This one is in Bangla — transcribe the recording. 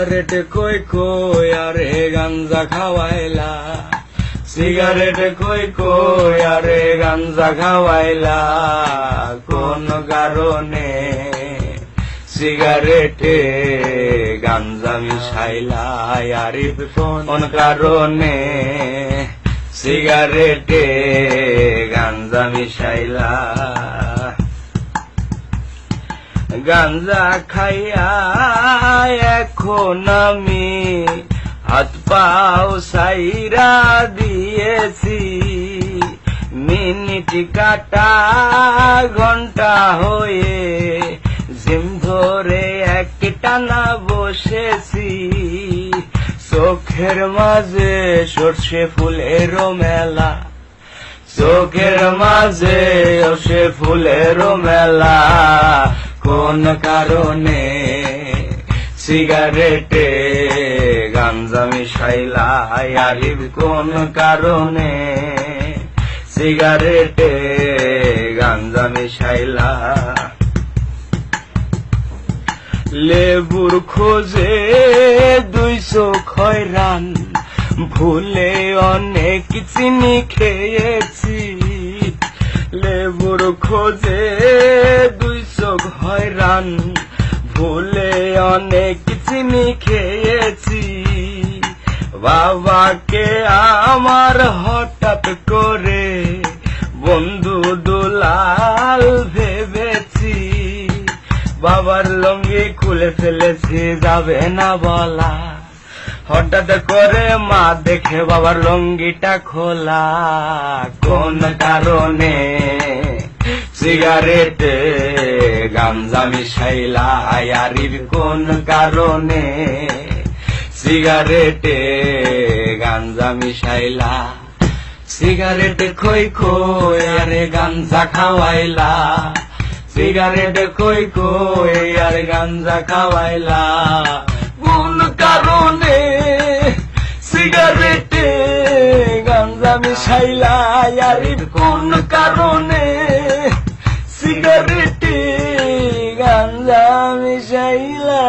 সিগারেট কই কই আরে গাঞ্জা খাওয়াইলা সিগারেট কই কই আরে গাঞ্জা খাওয়াইলা কোন কারণে সিগারেটে গাঞ্জা মিশাইলা আরিফ কোন কারণে সিগারেটে গাঞ্জা মিশাইলা গাঞ্জা খাইয়া এখন আমি হাত পাও সাইরা দিয়েছি। মিনিট কাটা ঘণ্টা হয়ে জিম ধরে এক টানা বসেছি। চোখের মাঝে সর্ষে ফুলেরও মেলা। চোখের মাঝে সে ফুলের মেলা। কোন কারণে সিগারেটে গাঞ্জা মিশাইলা? আরিফ, কোন কারণে সিগারেটে গাঞ্জা মিশাইলা? লেবুর খোঁজে দুইশো খয়রান ভুলে অনেক চিনি খেয়েছি। লেবুর খোঁজে হয়রান, ভুলে অনেক চিনি খেয়েছি। বাবাকে আমার হঠাৎ করে বন্ধু দুলাল ভেবেছি, বাবার লঙ্গি খুলে ফেলেছি, যাবে না বলা। হঠাৎ করে মা দেখে বাবার লঙ্গিটা খোলা। কোন কারণে সিগারেট গাঞ্জা মিশাইলা, আয়ারির কোন কারণে? সিগারেটে গাঞ্জা মিশাইলা সিগারেট খই খই, আরে গাঞ্জা খাওয়াইলা। সিগারেট কই কই আর গাঞ্জা খাওয়াইলা। কোন কারণে? সিগারেটে গাঞ্জা মিশাইলা আর কোন কারণে? সিগারেটে গাঞ্জা মিশাইলা